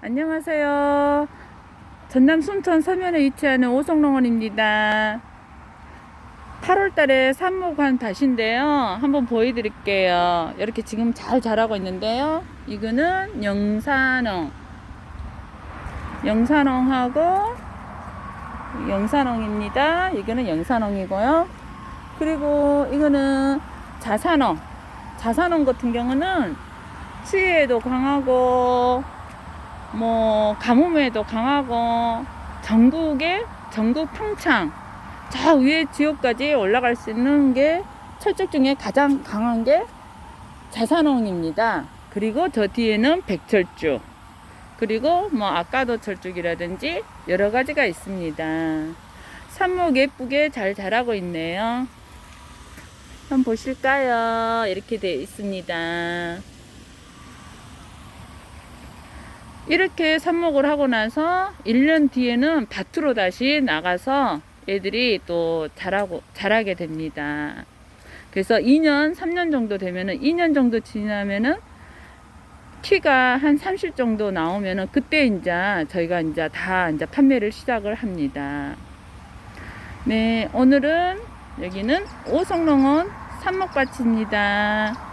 안녕하세요. 전남 순천 서면에 위치하는 오성농원입니다. 8월 달에 삽목한 밭인데요. 한번 보여드릴게요. 이렇게 지금 잘 자라고 있는데요. 이거는 영산홍. 영산홍하고 영산홍입니다. 이거는 영산홍이고요. 그리고 이거는 자산홍. 자산홍 같은 경우는 추위에도 강하고 뭐 가뭄에도 강하고 전국에 전국 평창 저 위에 지역까지 올라갈 수 있는 게 철쭉 중에 가장 강한 게 자산홍입니다. 그리고 저 뒤에는 백철쭉 그리고 뭐 아까도 철쭉이라든지 여러 가지가 있습니다. 삽목 예쁘게 잘 자라고 있네요. 한번 보실까요? 이렇게 되어 있습니다. 이렇게 삽목을 하고 나서 1년 뒤에는 밭으로 다시 나가서 애들이 또 자라고, 자라게 됩니다. 그래서 2년, 3년 정도 되면은, 2년 정도 지나면은, 키가 한 30 정도 나오면은, 그때 이제 저희가 이제 다 이제 판매를 시작을 합니다. 네, 오늘은 여기는 오성농원 삽목밭입니다.